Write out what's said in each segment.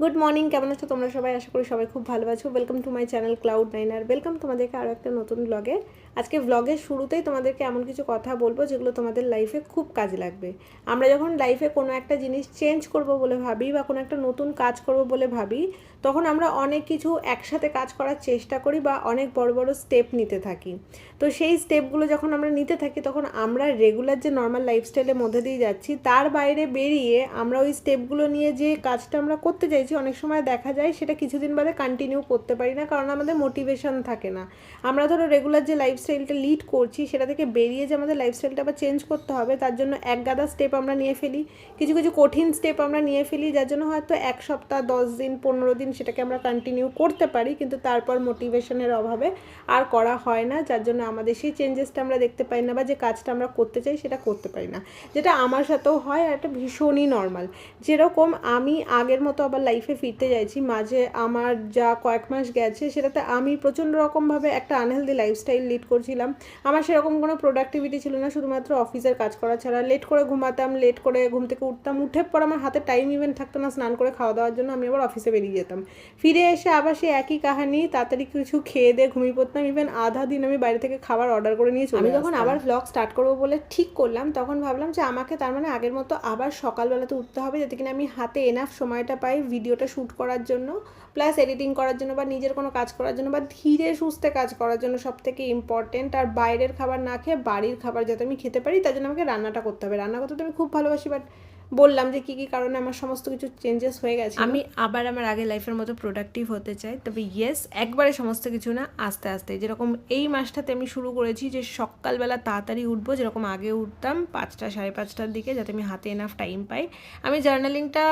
Good morning কেমন আছো তোমরা সবাই? আশা করি সবাই খুব ভালো আছো। Welcome to my channel cloud nine R welcome তোমাদেরকে আরও একটা নতুন ব্লগে আজকে ব্লগের শুরুতেই তোমাদেরকে এমন কিছু কথা বলব, যেগুলো তোমাদের লাইফে খুব কাজে লাগবে। আমরা যখন লাইফে কোনো একটা জিনিস চেঞ্জ করব বলে ভাবি বা কোনো একটা নতুন কাজ করব বলে ভাবি তখন আমরা অনেক কিছু একসাথে কাজ করার চেষ্টা করি বা অনেক বড় বড় স্টেপ নিতে থাকি। তো সেই স্টেপগুলো যখন আমরা নিতে থাকি, তখন আমরা রেগুলার যে নর্মাল লাইফস্টাইলের মধ্যে দিয়ে যাচ্ছি, তার বাইরে বেরিয়ে আমরা ওই স্টেপগুলো নিয়ে যে কাজটা আমরা করতে চাইছি, অনেক সময় দেখা যায় সেটা কিছুদিন বাদে কন্টিনিউ করতে পারি না, কারণ আমাদের মোটিভেশন থাকে না। আমরা ধরো রেগুলার যে লাইফস্টাইলটা লিড করছি, সেটা থেকে বেরিয়ে যে আমাদের লাইফস্টাইলটা আবার চেঞ্জ করতে হবে, তার জন্য এক গাদা স্টেপ আমরা নিয়ে ফেলি। কিছু কিছু কঠিন স্টেপ আমরা নিয়ে ফেলি, যার জন্য হয়তো এক সপ্তাহ, দশ দিন, পনেরো দিন সেটাকে আমরা কন্টিনিউ করতে পারি, কিন্তু তারপর মোটিভেশনের অভাবে আর করা হয় না, যার জন্য আমাদের সেই চেঞ্জেসটা আমরা দেখতে পাই না বা যে কাজটা আমরা করতে চাই, সেটা করতে পারি না। যেটা আমার সাথেও হয় আর এটা ভীষণই নর্মাল যেরকম আমি আগের মতো আবার লাইফে ফিরতে চাইছি মাঝে আমার যা কয়েক মাস গেছে, সেটাতে আমি প্রচণ্ড রকমভাবে একটা আনহেলদি লাইফস্টাইল লিড করছিলাম। আমার সেরকম কোনো প্রোডাক্টিভিটি ছিল না, শুধুমাত্র অফিসের কাজ করা ছাড়া। লেট করে ঘুমাতাম লেট করে ঘুম থেকে উঠতাম, উঠে পর আমার হাতে টাইম ইভেন থাকতো না, স্নান করে খাওয়া দাওয়ার জন্য আমি আবার অফিসে বেরিয়ে যেতাম। ফিরে এসে আবার সেই একই কাহানি তাড়াতাড়ি কিছু খেয়ে দিয়ে ঘুমিয়ে পড়তাম। ইভেন আধা দিন আমি বাইরে থেকে খাবার অর্ডার করে নিয়ে আমি যখন আবার ব্লগ স্টার্ট করব বলে ঠিক করলাম তখন ভাবলাম যে আমাকে তার মানে আগের মতো আবার সকালবেলাতে উঠতে হবে যাতে কিনা আমি হাতে এনাফ সময়টা পাই ভিডিওটা শ্যুট করার জন্য প্লাস এডিটিং করার জন্য বা নিজের কোনো কাজ করার জন্য বা ধীরে সুস্থে কাজ করার জন্য সব থেকে ইম্পর্টেন্ট আর বাইরের খাবার না খেয়ে বাড়ির খাবার যাতে আমি খেতে পারি তার জন্য আমাকে রান্নাটা করতে হবে। রান্না করতে তো আমি খুব ভালোবাসি বাট বললাম যে কী কী কারণে আমার সমস্ত কিছু চেঞ্জেস হয়ে গেছে। আমি আবার আমার আগে লাইফের মতো প্রোডাক্টিভ হতে চাই, তবে ইয়েস একবারে সমস্ত কিছু না, আস্তে আস্তে। যেরকম এই মাসটাতে আমি শুরু করেছি যে সকালবেলা তাড়াতাড়ি উঠবো, যেরকম আগে উঠতাম পাঁচটা, সাড়ে পাঁচটার দিকে, যাতে আমি হাতে এনাফ টাইম পাই। আমি জার্নালিংটা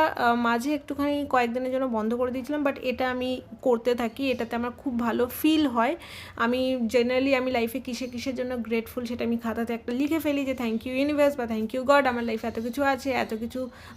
মাঝে একটুখানি কয়েকদিনের জন্য বন্ধ করে দিয়েছিলাম বাট এটা আমি করতে থাকি, এটাতে আমার খুব ভালো ফিল হয়। আমি জেনারেলি আমি লাইফে কিসে, কিসের জন্য গ্রেটফুল সেটা আমি খাতাতে একটা লিখে ফেলি যে থ্যাংক ইউ ইউনিভার্স বা থ্যাংক ইউ গড আমার লাইফে এত কিছু আছে, এত কিছু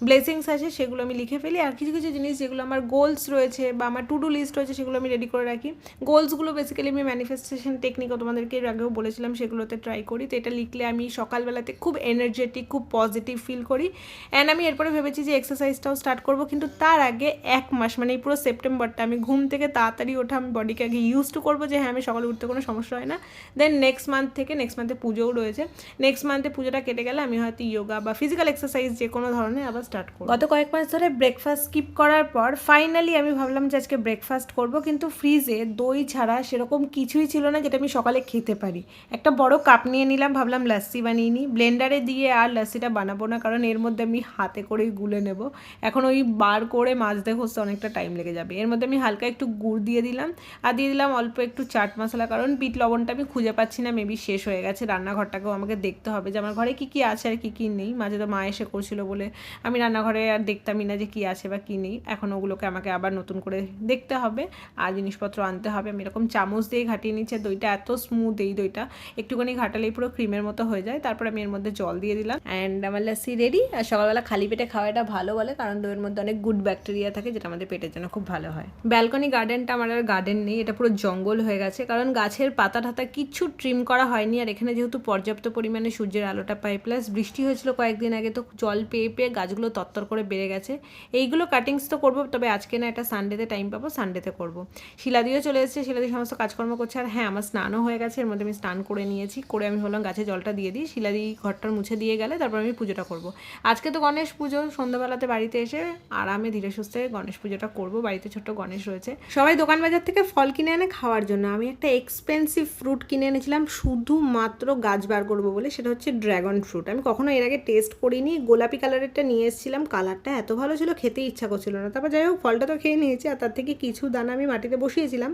ব্লেসিংস আছে, সেগুলো আমি লিখে ফেলি। আর কিছু কিছু জিনিস যেগুলো আমার গোলস রয়েছে বা আমার টু ডু লিস্ট রয়েছে, সেগুলো আমি রেডি করে রাখি। গোলসগুলো বেসিক্যালি আমি ম্যানিফেস্টেশন টেকনিকও তোমাদেরকে এর আগেও বলেছিলাম, সেগুলোতে ট্রাই করি। তো এটা লিখলে আমি সকালবেলাতে খুব এনার্জেটিক খুব পজিটিভ ফিল করি। অ্যান্ড আমি এরপরে ভেবেছি যে এক্সারসাইজটাও স্টার্ট করব, কিন্তু তার আগে এক মাস মানে এই পুরো সেপ্টেম্বরটা, আমি ঘুম থেকে তাড়াতাড়ি ওঠা, আমি বডিকে আগে ইউজ টু করব যে হ্যাঁ আমি সকালে উঠতে কোনো সমস্যা হয় না। দেন নেক্সট মান্থ থেকে নেক্সট মান্থে পুজোও রয়েছে। নেক্সট মান্থে পুজোটা কেটে গেলে আমি হয়তো ইয়োগা বা ফিজিক্যাল এক্সারসাইজ যে কোনো ধরনের আবার স্টার্ট করব। গত কয়েক মাস ধরে ব্রেকফাস্ট স্কিপ করার পর ফাইনালি আমি ভাবলাম যে আজকে ব্রেকফাস্ট করব, কিন্তু ফ্রিজে দই ছাড়া সেরকম কিছুই ছিল না যেটা আমি সকালে খেতে পারি। একটা বড় কাপ নিয়ে নিলাম, ভাবলাম লাস্সি বানিয়ে নিই ব্লেন্ডারে দিয়ে আর লাস্সিটা বানাবো না, কারণ এর মধ্যে আমি হাতে করেই গুলে নেব। এখন ওই বার করে মাজতে হচ্ছে, অনেকটা টাইম লেগে যাবে। এর মধ্যে আমি হালকা একটু গুড় দিয়ে দিলাম। আর দিয়ে দিলাম অল্প একটু চাট মশলা, কারণ বিট লবণটা আমি খুঁজে পাচ্ছি না মেবি শেষ হয়ে গেছে। রান্নাঘরটাকেও আমাকে দেখতে হবে যে আমার ঘরে কী কী আছে আর কী কী নেই। মাঝে তো মা এসে করছিল বলে আমি রান্নাঘরে আর দেখতামই না যে কী আছে বা কী নেই। এখন ওগুলোকে আমাকে আবার নতুন করে দেখতে হবে। আর জিনিসপত্র আনতে হবে। আমি এরকম চামচ দিয়ে ঘাটিয়ে নিচ্ছে। দইটা এত স্মুথ এই দইটা। একটুখানি ঘাটালেই পুরো ক্রিমের মতো হয়ে যায়। তারপর আমি এর মধ্যে জল দিয়ে দিলাম। অ্যান্ড আমার লাসি রেডি আর সকালবেলা খালি পেটে খাওয়া এটা ভালো বলে। কারণ দইয়ের মধ্যে অনেক গুড ব্যাকটেরিয়া থাকে যেটা আমাদের পেটের জন্য খুব ভালো হয়। ব্যালকনি গার্ডেনটা আমার আর গার্ডেন নেই। এটা পুরো জঙ্গল হয়ে গেছে। কারণ গাছের পাতা টাতা কিচ্ছু ট্রিম করা হয়নি। আর এখানে যেহেতু পর্যাপ্ত পরিমাণে সূর্যের আলোটা পাই প্লাস বৃষ্টি হয়েছিল কয়েকদিন আগে তো জল পেয়ে পেয়ে গাছগুলো তত্তর করে বেড়ে গেছে। এইগুলো কাটিংস তো করব, তবে আজকে না এটা সানডেতে টাইম পাবো সানডেতে করব। শিলাদিও চলে এসেছে, শিলাদি সমস্ত কাজকর্ম করছে। আর হ্যাঁ আমার স্নানও হয়ে গেছে, এর মধ্যে আমি স্নান করে নিয়েছি, করে আমি বললাম গাছে জলটা দিয়ে দিই। শিলাদি ঘরটার মুছে দিয়ে গেলে তারপর আমি পুজোটা করব। আজকে তো গণেশ পুজো, সন্ধ্যাবেলাতে বাড়িতে এসে আরামে ধীরে সুস্থে গণেশ পুজোটা করব। বাড়িতে ছোট্ট গণেশ রয়েছে। সবাই দোকান বাজার থেকে ফল কিনে এনে খাওয়ার জন্য। আমি একটা এক্সপেন্সিভ ফ্রুট কিনে এনেছিলাম, শুধুমাত্র গাছ বার করব বলে, সেটা হচ্ছে ড্র্যাগন ফ্রুট আমি কখনো এর আগে টেস্ট করিনি, গোলাপি কালারেরটা নিয়ে এসেছিলাম কালারটা এত ভালো ছিল, খেতে ইচ্ছা করছিল না। তারপর যাই হোক, ফলটা তো খেয়ে নিয়েছি, আর তার থেকে কিছু দানা আমি মাটিতে বসিয়েছিলাম।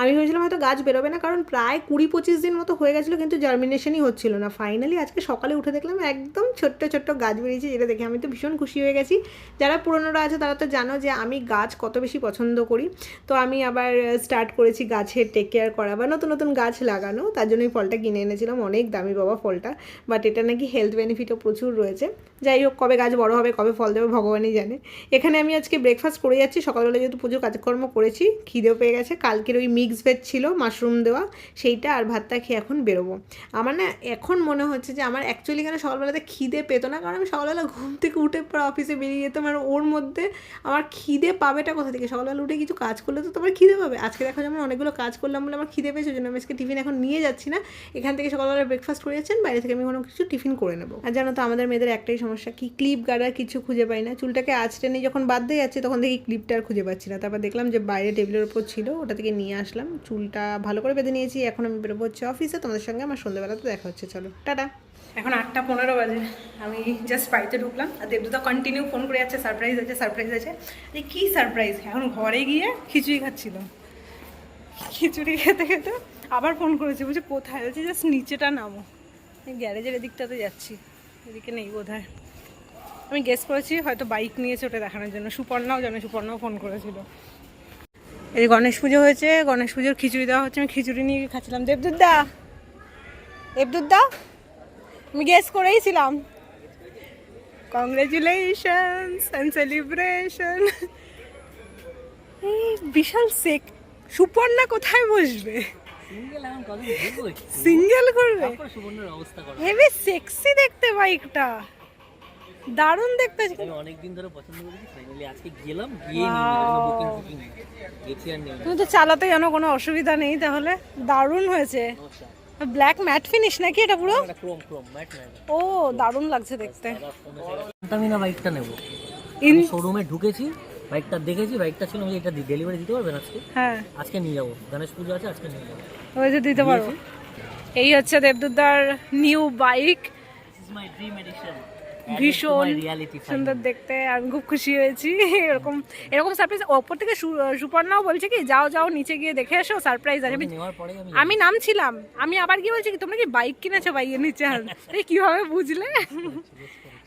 আমি ভেবেছিলাম হয়তো গাছ বেরোবে না, কারণ প্রায় কুড়ি পঁচিশ দিন মতো হয়ে গেছিল, কিন্তু জার্মিনেশনই হচ্ছিল না। ফাইনালি আজকে সকালে উঠে দেখলাম একদম ছোট্ট ছোট্ট গাছ বেরিয়েছে, যেটা দেখে আমি তো ভীষণ খুশি হয়ে গেছি। যারা পুরনোরা আছে, তারা তো জানো যে আমি গাছ কত বেশি পছন্দ করি। তো আমি আবার স্টার্ট করেছি গাছের টেক কেয়ার করা, বা নতুন নতুন গাছ লাগানো। তার জন্য এই ফলটা কিনে এনেছিলাম, অনেক দামি বাবা ফলটা বাট এটা নাকি হেলথ বেনিফিটও প্রচুর রয়েছে। যাই হোক, কবে গাছ বড় হবে, কবে ফল দেবে ভগবানই জানে। এখানে আমি আজকে ব্রেকফাস্ট করে যাচ্ছি, সকালবেলা যেহেতু পুজোর কাজকর্ম করেছি, খিদেও পেয়ে গেছে। কালকের ওই মিক্স ভেজ ছিল মাশরুম দেওয়া, সেইটা আর ভাতটা খেয়ে এখন বেরোবো। আমার না এখন মনে হচ্ছে যে, আমার অ্যাকচুয়ালি কেন সকালবেলাতে খিদে পেতো না, কারণ আমি সকালবেলা ঘুম থেকে উঠে পর অফিসে বেরিয়ে যেতাম, আর ওর মধ্যে আমার খিদে পাবেটা কোথা থেকে? সকালবেলা উঠে কিছু কাজ করলে তো তোমার খিদে পাবে। আজকে দেখো যেমন অনেকগুলো কাজ করলাম বলে আমার খিদে পেয়েছে জন্য আমি আজকে টিফিন এখন নিয়ে যাচ্ছি না। এখান থেকে সকালবেলা ব্রেকফাস্ট করে যাচ্ছেন বাইরে থেকে আমি কোনো কিছু টিফিন করে নেব। আর জানো তো, আমাদের মেয়েদের একটাই সমস্যা, কি, ক্লিপ গার্ডার কিছু খুঁজে পাই না। চুলটাকে আঁচড়ে নিয়ে যখন বাদ দিয়ে যাচ্ছে, তখন দেখি ক্লিপটা আর খুঁজে পাচ্ছি না। তারপর দেখলাম যে বাইরে টেবিলের ওপর ছিল, ওটা থেকে নিয়ে আসলাম। চুলটা ভালো করে বেঁধে নিয়েছি, এখন আমি বেরোবো হচ্ছে অফিসে তোমাদের সঙ্গে আমার সন্ধ্যেবেলাতে দেখা হচ্ছে, চলো, টাটা। এখন আটটা পনেরো বাজে। আমি জাস্ট বাড়িতে ঢুকলাম, আর দেবদুদা কন্টিনিউ ফোন করে যাচ্ছে সারপ্রাইজ আছে সারপ্রাইজ আছে। এই কী সারপ্রাইজ এখন ঘরে গিয়ে খিচুড়ি খাচ্ছিল। খিচুড়ি খেতে খেতে আবার ফোন করেছে, বলছে, কোথায়? বলছে, জাস্ট নিচেটা নামো। গ্যারেজের এদিকটাতে যাচ্ছি, এদিকে নেই বোধ আমি গেস করেছি হয়তো বাইক নিয়েছে ওটা দেখানোর জন্য। সুপর্ণাও জানে সুপর্ণাও ফোন করেছিল। এই গণেশ পুজো হয়েছে গণেশ পুজোর খিচুড়ি দেওয়া হচ্ছে আমি খিচুড়ি নিয়ে খাচ্ছিলাম। দেবদুদ্দা দেবদুদ্দা আমি গেস করেইছিলাম কংগ্রেচুলেশনস অ্যান্ড সেলিব্রেশন এই বিশাল সেক সুপর্ণা কোথায় বসবে? সিঙ্গেল করবে হেভি সেক্সি দেখতে বাইকটা দারুণ দেখতে। আমি অনেকদিন ধরে পছন্দ করেছি ফাইনালি আজকে গেলাম গিয়ে নিয়ে বুকিং গেছি আর নেই। তুমি তো চালাতে জানো কোনো অসুবিধা নেই তাহলে দারুণ হয়েছে। ব্ল্যাক ম্যাট ফিনিশ নাকি এটা পুরো? ক্রোম ক্রোম ম্যাট ও দারুণ লাগছে দেখতে। আমি না বাইকটা নেব। ইন শোরুমে ঢুকেছি বাইকটা দেখেছি বাইকটা ছিল আমি এটা ডেলিভারি দিতে পারবেন আজকে? হ্যাঁ। আজকে নিয়ে যাব। গণেশ পুজো আছে আজকে নিয়ে যাব। ওই যে দিতে পারব। এই হচ্ছে দেবদুদার new bike is my dream edition ভীষণ সুন্দর দেখতে আমি খুব খুশি হয়েছি। এরকম এরকম সারপ্রাইজ ওপর থেকে সুপর্ণাও বলছে কি যাও যাও নিচে গিয়ে দেখে এসো সারপ্রাইজ আছে আমি- নামছিলাম। আমি আবার কি বলছি কি তোমরা কি বাইক কিনেছো বাইকের নিচে? কীভাবে বুঝলে?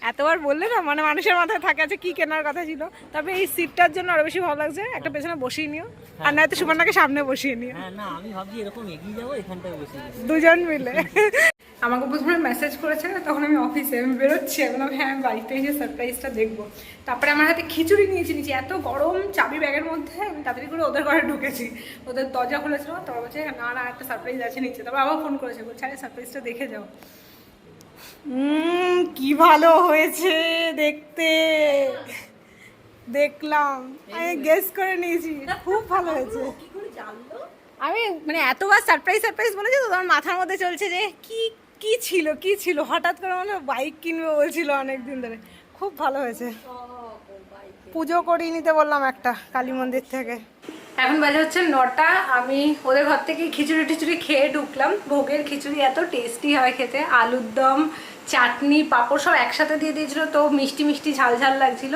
এতবার বললে না মানে মানুষের মাথায় থাকে আছে কি কেনার কথা ছিল। তবে এই সিটটার জন্য আরও বেশি ভালো লাগছে। একটা পেছনে বসিয়ে নিও। আর নয়তো সুপর্ণাকে সামনে বসিয়ে নিও। হ্যাঁ না আমি ভাবছি এরকম এগিয়ে যাব এখানটায় বসে দুজন মিলে। আমাকে প্রথমে মেসেজ করেছে তখন আমি অফিসে আমি বেরোচ্ছি আমি বললাম হ্যাঁ আমি বাড়িতে এসে সারপ্রাইজটা দেখব। তারপরে আমার হাতে খিচুড়ি নিয়েছি নিচে এত গরম চাবি ব্যাগের মধ্যে আমি তাড়াতাড়ি করে ওদের ঘরে ঢুকেছি। ওদের দরজা খুলেছিল তারপর বলছে না না একটা সারপ্রাইজ আছে নিচে। তারপর আবার ফোন করেছে বলছে আরে সারপ্রাইজটা দেখে যাও। কি ভালো হয়েছে দেখতে। দেখলাম। আমি গেস করে নিয়েছি খুব ভালো হয়েছে। আমি মানে এতবার সারপ্রাইজ সারপ্রাইজ বলেছি তো তোমার মাথার মধ্যে চলছে যে কি কি ছিল কি ছিল? হঠাৎ করে মানে বাইক কিনবে বলছিল অনেকদিন ধরে। খুব ভালো হয়েছে। পুজো করিয়ে নিতে বললাম একটা কালী মন্দির থেকে। এখন বাজে হচ্ছে নটা। আমি ওদের ঘর থেকে খিচুড়ি টিচুড়ি খেয়ে ঢুকলাম। ভোগের খিচুড়ি এত টেস্টি হয় খেতে। আলুর দম চাটনি, পাঁপড় সব একসাথে দিয়ে দিয়েছিল, তো মিষ্টি মিষ্টি ঝাল ঝাল লাগছিল।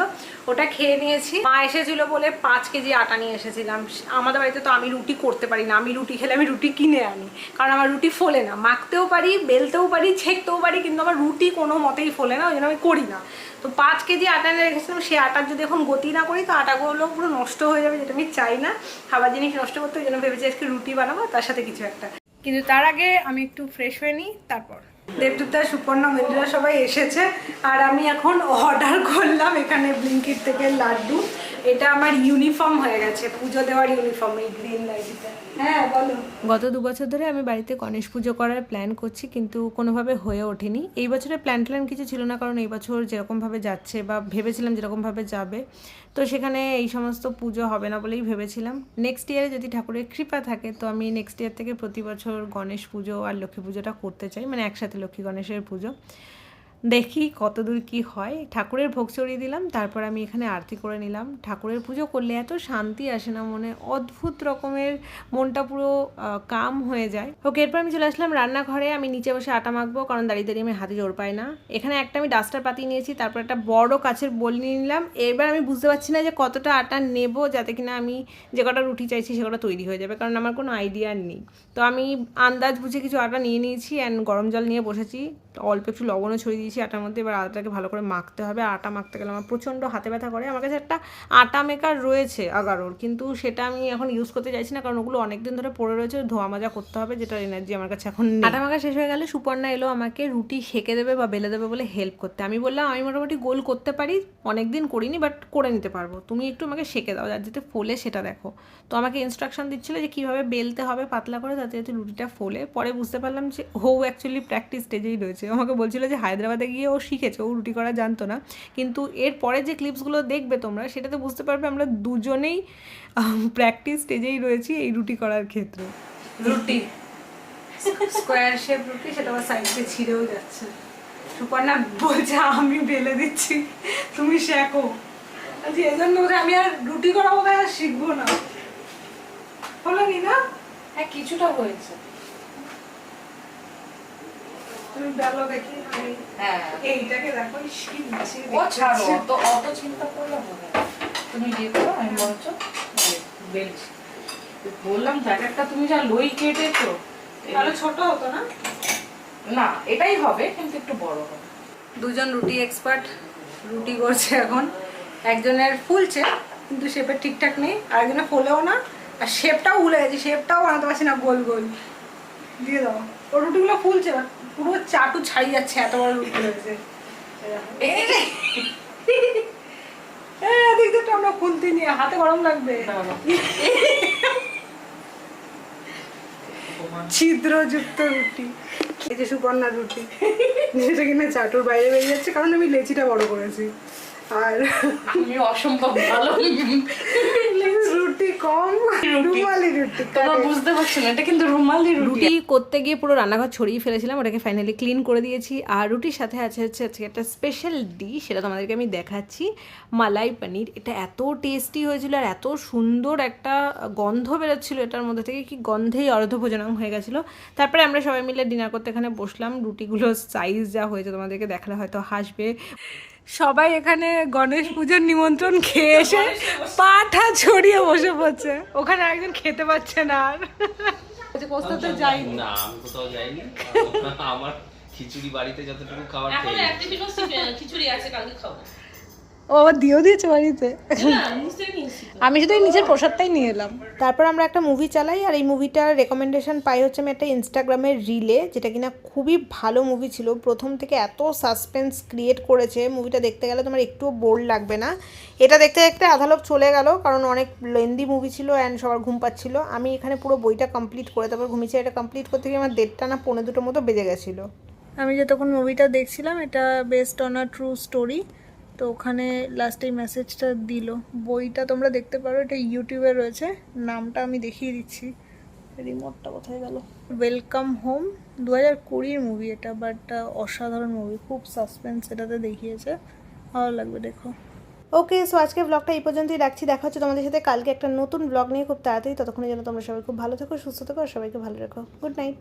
ওটা খেয়ে নিয়েছি। মা এসেছিল বলে পাঁচ কেজি আটা নিয়ে এসেছিলাম। আমাদের বাড়িতে তো আমি রুটি করতে পারি না। আমি রুটি খেলে আমি রুটি কিনে আনি। কারণ আমার রুটি ফোলে না। মাখতেও পারি, বেলতেও পারি, ছেঁকতেও পারি, কিন্তু আমার রুটি কোনো মতেই ফোলে না, ওই জন্য আমি করি না। তো পাঁচ কেজি আটা এনে রেখেছিলাম। সেই আটার যদি এখন গতি না করি, তো আটাগুলো পুরো নষ্ট হয়ে যাবে, যেটা আমি চাই না। খাবার জিনিস নষ্ট করতে, ওই জন্য ভেবেছি আজকে রুটি বানাবো, তার সাথে কিছু একটা। কিন্তু তার আগে আমি একটু ফ্রেশ হয়ে নিই, তারপর। দেবদূতা সুপর্ণা মন্দিরা সবাই এসেছে। আর আমি এখন অর্ডার করলাম এখানে ব্লিঙ্কিট থেকে লাড্ডু। এটা আমার ইউনিফর্ম হয়ে গেছে। পুজো দেওয়ার ইউনিফর্ম এই গ্রিন লাইটিটা গত দু বছর ধরে আমি বাড়িতে গণেশ পুজো করার প্ল্যান করছি, কিন্তু কোনোভাবে হয়ে ওঠেনি। এই বছরে প্ল্যান ট্ল্যান কিছু ছিল না, কারণ এই বছর যেরকমভাবে যাচ্ছে বা ভেবেছিলাম যেরকমভাবে যাবে, তো সেখানে এই সমস্ত পুজো হবে না বলেই ভেবেছিলাম। নেক্সট ইয়ারে যদি ঠাকুরের কৃপা থাকে, তো আমি নেক্সট ইয়ার থেকে প্রতি বছর গণেশ পুজো আর লক্ষ্মী পুজোটা করতে চাই মানে একসাথে লক্ষ্মী গণেশের পুজো। দেখি কতদূর কি হয়। ঠাকুরের ভোগ চড়িয়ে দিলাম, তারপর আমি এখানে আরতি করে নিলাম। ঠাকুরের পুজো করলে এত শান্তি আসে না মনে, অদ্ভুত রকমের মনটা পুরো কাম হয়ে যায়। ওকে, এরপর আমি চলে আসলাম রান্নাঘরে, আমি নিচে বসে আটা মাখবো, কারণ দাঁড়িয়ে দাঁড়িয়ে আমি হাতে জোর পাই না। এখানে একটা আমি ডাস্টার পাতি নিয়েছি, তারপর একটা বড় কাছের বল নিয়ে নিলাম। এবার আমি বুঝতে পারছি না যে কতটা আটা নেব, যাতে কিনা আমি যে কটা রুটি চাইছি সে কটা তৈরি হয়ে যাবে, কারণ আমার কোনো আইডিয়া নেই। তো আমি আন্দাজ বুঝে কিছু আটা নিয়ে নিয়েছি অ্যান্ড গরম জল নিয়ে বসেছি। অল্প একটু লবণও ছড়িয়ে দিয়েছি। দিয়েছি আটার মধ্যে এবার আটাটাকে ভালো করে মাখতে হবে। আটা মাখতে গেলে আমার প্রচণ্ড হাতে ব্যথা করে। আমার কাছে একটা আটা মেকার রয়েছে আগারোর। কিন্তু সেটা আমি এখন ইউজ করতে চাইছি না, কারণ ওগুলো অনেক দিন ধরে পড়ে রয়েছে। ধোয়া মাজা করতে হবে, যেটা এনার্জি আমার কাছে এখন আটা মাখা শেষ হয়ে গেলে সুপর্ণা এলো আমাকে রুটি সেকে দেবে বা বেলে দেবে বলে হেল্প করতে। আমি বললাম, আমি মোটামুটি গোল করতে পারি অনেক দিন করিনি বাট করে নিতে পারব। তুমি একটু আমাকে সেকে দাও যার যাতে ফোলে সেটা দেখো। তো আমাকে ইনস্ট্রাকশন দিচ্ছিল যে কীভাবে বেলতে হবে পাতলা করে যাতে যাতে রুটিটা ফোলে। পরে বুঝতে পারলাম যে হো অ্যাকচুয়ালি প্র্যাকটিস স্টেজেই রয়েছে। আমাকে বলছিল যে হায়দ্রাবাদে গিয়ে ও শিখেছে ও রুটি করা জানতো না। কিন্তু এর পরে যে ক্লিপসগুলো দেখবে তোমরা সেটাতে বুঝতে পারবে আমরা দুজনেই প্র্যাকটিস স্টেজেই রয়েছি এই রুটি করার ক্ষেত্রে। রুটি। স্কোয়ার শেপ রুটি সেটা আমার সাইড দিয়ে ছিঁড়েও যাচ্ছে। সুপর্ণা বলছে আমি বেলে দিচ্ছি তুমি শেখো। আজ এই জন্য আমি আর রুটি করা বোধ আর শিখব না। হলো নি না? হ্যাঁ কিছুটা হয়েছে। তুমি বেলো দেখি আমি হ্যাঁ। এইটাকে দেখো ইস, কি মিছিল ও ছাড়ো হচ্ছে। অত অত চিন্তা করলে হবে তুমি ইয়ে আমি বলছো বেলছি। বললাম জ্যাকেটটা তুমি যা লই কেটেছো তাহলে ছোট হতো না? না এটাই হবে কিন্তু একটু বড় হবে। দুজন রুটি এক্সপার্ট রুটি করছে এখন। একজনের ফুলছে কিন্তু শেপের ঠিকঠাক নেই আর একজনের ফোলেও না আর শেপটাও ভুলে গেছি শেপটাও বানাতে পারছি না গোল গোল। দিয়ে দাও। ও রুটিগুলো ফুলছে পুরো চাটু ছাড়িয়ে যাচ্ছে এত বড় রুটি হয়েছে। হ্যাঁ দেখতে তো আমরা খুলতে নিয়ে হাতে গরম লাগবে। ছিদ্রযুক্ত রুটি। এই যে সুপর্ণা রুটি যেটা কিনা চাটুর বাইরে বেরিয়ে যাচ্ছে কারণ আমি লেচিটা বড় করেছি। আর আমি অসম্ভব ভালো। কম রুমালি রুটি তোমরা বুঝতে পারছ না এটা কিন্তু রুমালি রুটি। করতে গিয়ে পুরো রান্নাঘর ছড়িয়ে ফেলেছিলাম ওটাকে ফাইনালি ক্লিন করে দিয়েছি। আর রুটির সাথে আছে হচ্ছে আজকে একটা স্পেশাল ডিশ সেটা তোমাদেরকে আমি দেখাচ্ছি। মালাই পনির এটা এত টেস্টি হয়েছিল আর এত সুন্দর একটা গন্ধ বেরোচ্ছিল এটার মধ্যে থেকে কি গন্ধেই অর্ধভোজনাং হয়ে গেছিল। তারপরে আমরা সবাই মিলে ডিনার করতে এখানে বসলাম রুটিগুলোর সাইজ যা হয়েছে তোমাদেরকে দেখালে হয়তো হাসবে। সবাই এখানে গণেশ পুজোর নিমন্ত্রণ খেয়ে এসে পাঠা ছড়িয়ে বসে পড়ছে। ওখানে একজন খেতে পাচ্ছে না আর। কোস্তাতে যাই না আমি কোথাও যাইনি। আমার খিচুড়ি বাড়িতে যতটুকু খাবার খিচুড়ি আছে কালকে খাব। ও আবার দিয়েও দিয়েছে বাড়িতে। আমি শুধু নিচের প্রসাদটাই নিয়ে এলাম। তারপর আমরা একটা মুভি চালাই আর এই মুভিটার রেকমেন্ডেশন পাই হচ্ছে আমি একটা ইনস্টাগ্রামের রিলে যেটা কিনা খুবই ভালো মুভি ছিল। প্রথম থেকে এত সাসপেন্স ক্রিয়েট করেছে মুভিটা দেখতে গেলে তোমার একটুও বোর লাগবে না। এটা দেখতে দেখতে আধা লোক চলে গেল কারণ অনেক লেন্দি মুভি ছিল অ্যান্ড সবার ঘুম পাচ্ছিল। আমি এখানে পুরো বইটা কমপ্লিট করে তারপর ঘুমিয়েছি এটা কমপ্লিট করতে গিয়ে আমার দেড়টা না পৌনে দুটোর মতো বেজে গেছিল। আমি যে তখন মুভিটা দেখছিলাম এটা based on a true story তো ওখানে লাস্টে মেসেজটা দিল। বইটা তোমরা দেখতে পারো, এটা ইউটিউবে রয়েছে। নামটা আমি দেখিয়ে দিচ্ছি। রিমোটটা কোথায় গেল? ওয়েলকাম হোম দু হাজার কুড়ির মুভি এটা বাট অসাধারণ মুভি খুব সাসপেন্স এটাতে দেখিয়েছে। ভালো লাগবে, দেখো। ওকে সো আজকে ব্লগটা এই পর্যন্তই রাখছি। দেখা হচ্ছে তোমাদের সাথে কালকে একটা নতুন ব্লগ নিয়ে খুব তাড়াতাড়ি। ততক্ষণের জন্য তোমরা সবাই খুব ভালো থেকো, সুস্থ থেকো, আর সবাইকে ভালো রেখো। Good night